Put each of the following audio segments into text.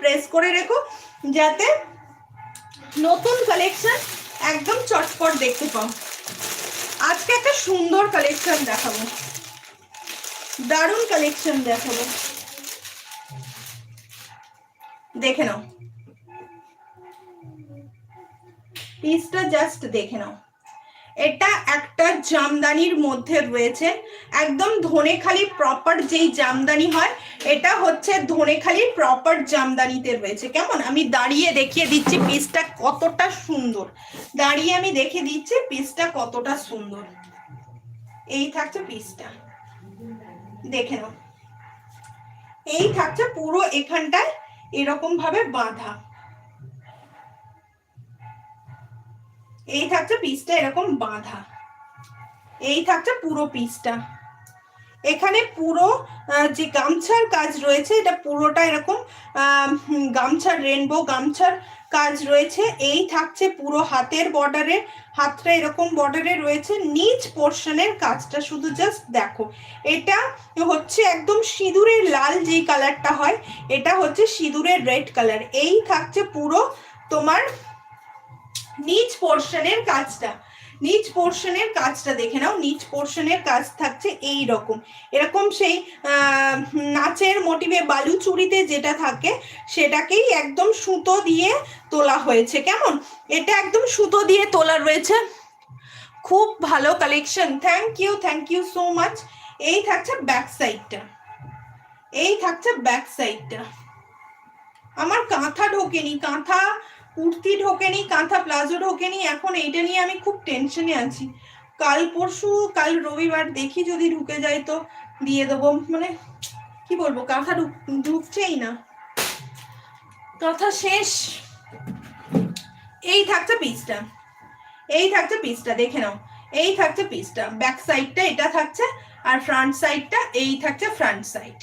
Press করে রেখো, যাতে নতুন কালেকশন একদম চটপট দেখতে পাও। আজকে একটা সুন্দর কালেকশন দেখাবো। দারুণ কালেকশন দেখাবো। দেখে নাও। পিসটা জাস্ট দেখে নাও। এটা একটা জামদানির মধ্যে রয়েছে। একদম ধনেখালি প্রপার যেই জামদানি হয়, এটা হচ্ছে ধনেখালি প্রপার জামদানিতে রয়েছে। কেমন? আমি দাঁড়িয়ে দেখিয়ে দিচ্ছি পিসটা কতটা সুন্দর। দাঁড়িয়ে আমি দেখে দিচ্ছি পিসটা কতটা সুন্দর। এই থাকছে পিসটা দেখে নাও। এই থাকছে পুরো এখানটায় এরকম ভাবে বাঁধা। এই থাকছে পিসটা এরকম বাঁধা। এই থাকছে পুরো পিসটা। এখানে পুরো যে গামছার কাজ রয়েছে, এটা পুরোটা এরকম গামছার রেনবো গামছার কাজ রয়েছে। এই থাকছে পুরো হাতের বর্ডারে হাতটা এরকম বর্ডারে রয়েছে। নিচ পোর্শনের কাজটা শুধু জাস্ট দেখো। এটা হচ্ছে একদম সিঁদুরের লাল যেই কালারটা হয়, এটা হচ্ছে সিঁদুরের রেড কালার এই থাকছে পুরো তোমার নিচ পোর্শনের কাজটা। নিচ পোর্শনের কাজটা দেখে নাও। নিচ পোর্শনের কাজ থাকছে এই রকম এরকম সেই নাচের মোটিভে বালু চুরিতে যেটা থাকে, সেটাকেই একদম সুতো দিয়ে তোলা হয়েছে। কেমন? এটা একদম সুতো দিয়ে তোলা রয়েছে। খুব ভালো collection thank you thank you so much এই থাকছে ব্যাক সাইডটা এই থাকছে ব্যাক সাইডটা আমার কাঁথা ঢোকেনি। কাঁথা কুর্তি ঢোকেনি, কাঁথা প্লাজো ঢোকেনি, এখন এইটা নিয়ে আমি খুব টেনশনে আছি। কাল পরশু, কাল রবিবার দেখি যদি ঢুকে যায় তো দিয়ে দেবো। মানে কি বলব, কাঁথা ঢুক, ঢুকছেই না। কাঁথা শেষ। এই থাকছে পিসটা এই থাকছে পিসটা দেখে নাও। এই থাকছে পিসটা ব্যাক সাইডটা এটা থাকছে, আর ফ্রন্ট সাইডটা এই থাকছে ফ্রন্ট সাইড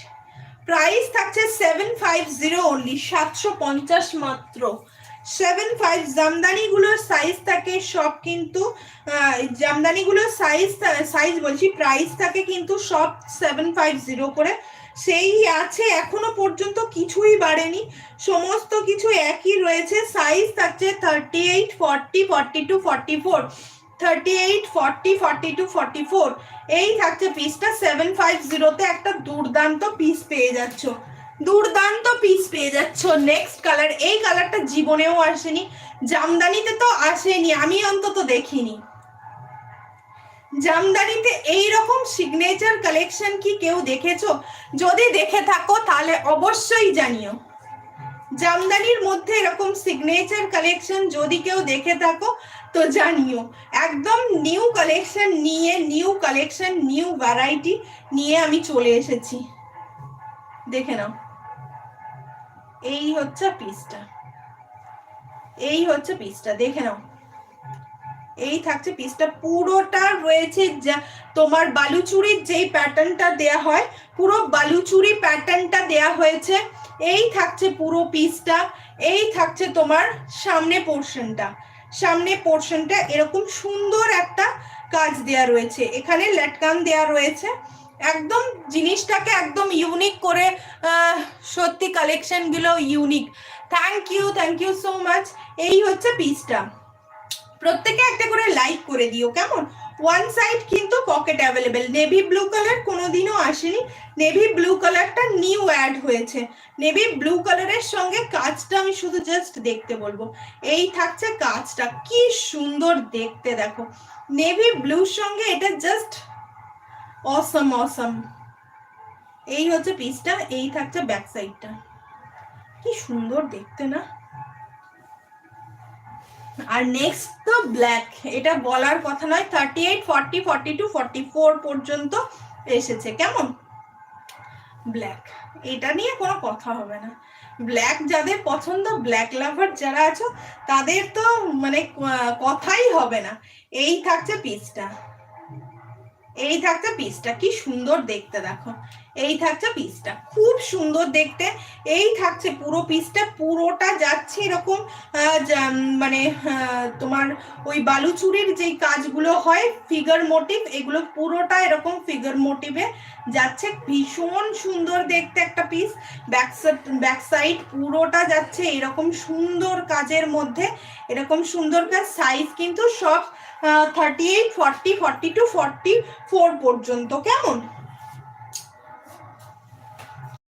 প্রাইস থাকছে সেভেন ফাইভ জিরো অনলি সাতশো পঞ্চাশ মাত্র। সেভেন ফাইভ জামদানিগুলোর সাইজ থাকে, সব কিন্তু জামদানিগুলোর সাইজ সাইজ বলছি প্রাইস থাকে কিন্তু সব সেভেন ফাইভ জিরো করে। সেই আছে, এখনও পর্যন্ত কিছুই বাড়েনি। সমস্ত কিছু একই রয়েছে সাইজ থাকছে thirty eight forty forty two forty four thirty eight forty forty two forty four এই থাকছে পিসটা সেভেন ফাইভ জিরোতে একটা দুর্দান্ত পিস পেয়ে যাচ্ছ। দুর্দান্ত পিস পেয়ে যাচ্ছ নেক্সট কালার এই কালারটা জীবনেও আসেনি, জামদানিতে তো আসেনি, আমি অন্তত দেখিনি। জামদানিতে এই রকম সিগনেচার কালেকশন কি কেউ দেখেছ? যদি দেখে থাকো তাহলে অবশ্যই জানিও। জামদানির মধ্যে এরকম সিগনেচার কালেকশন যদি কেউ দেখে থাকো, তো জানিও, একদম নিউ কালেকশন নিয়ে নিউ কালেকশন নিউ ভ্যারাইটি নিয়ে আমি চলে এসেছি। দেখে নাও। এই হচ্ছে পিসটা এই হচ্ছে পিসটা দেখে নাও। এই থাকছে পিসটা পুরোটা রয়েছে যা তোমার বালুচুরির যেই প্যাটার্নটা দেয়া হয়, পুরো বালুচুরি প্যাটার্নটা দেয়া হয়েছে। এই থাকছে পুরো পিসটা এই থাকছে তোমার সামনে পোর্শনটা সামনে পোর্শনটা এরকম সুন্দর একটা কাজ দেয়া রয়েছে। এখানে ল্যাটকান দেয়া রয়েছে। একদম জিনিসটাকে একদম ইউনিক করে সত্যি কালেকশনগুলো unique thank you thank you so much এই হচ্ছে পিসটা প্রত্যেকে একটা করে লাইক করে দিও, কেমন? ওয়ান সাইড কিন্তু pocket available navy blue colour কোনোদিনও আসেনি। নেভি ব্লু কালারটা নিউ অ্যাড হয়েছে। নেভি ব্লু কালারের সঙ্গে কাজটা আমি শুধু জাস্ট দেখতে বলব। এই থাকছে কাজটা। কি সুন্দর দেখতে দেখো। নেভি ব্লুর সঙ্গে এটা জাস্ট অসম অসম এই হচ্ছে পিসটা এই থাকছে ব্যাক সাইডটা কি সুন্দর দেখতে না? আর নেক্সট তো ব্ল্যাক এটা বলার কথা নয় thirty eight forty forty two forty four পর্যন্ত এসেছে, কেমন? ব্ল্যাক এটা নিয়ে কোনো কথা হবে না। ব্ল্যাক যাদের পছন্দ ব্ল্যাক লাভার যারা আছো, তাদের তো মানে কথাই হবে না। এই থাকছে পিসটা এই থাকছে পিসটা কি সুন্দর দেখতে, দেখো। এই থাকছে পিসটা খুব সুন্দর দেখতে। এই থাকছে পুরো পিসটা পুরোটা যাচ্ছে এরকম মানে তোমার ওই বালুচুরির যেই কাজগুলো হয় ফিগার মোটিভ এগুলো পুরোটা এরকম ফিগার মোটিভে যাচ্ছে। ভীষণ সুন্দর দেখতে একটা পিস ব্যাক ব্যাক সাইড পুরোটা যাচ্ছে এরকম সুন্দর কাজের মধ্যে। এরকম সুন্দর কাজ। সাইজ কিন্তু সব thirty eight forty forty two forty four পর্যন্ত। কেমন?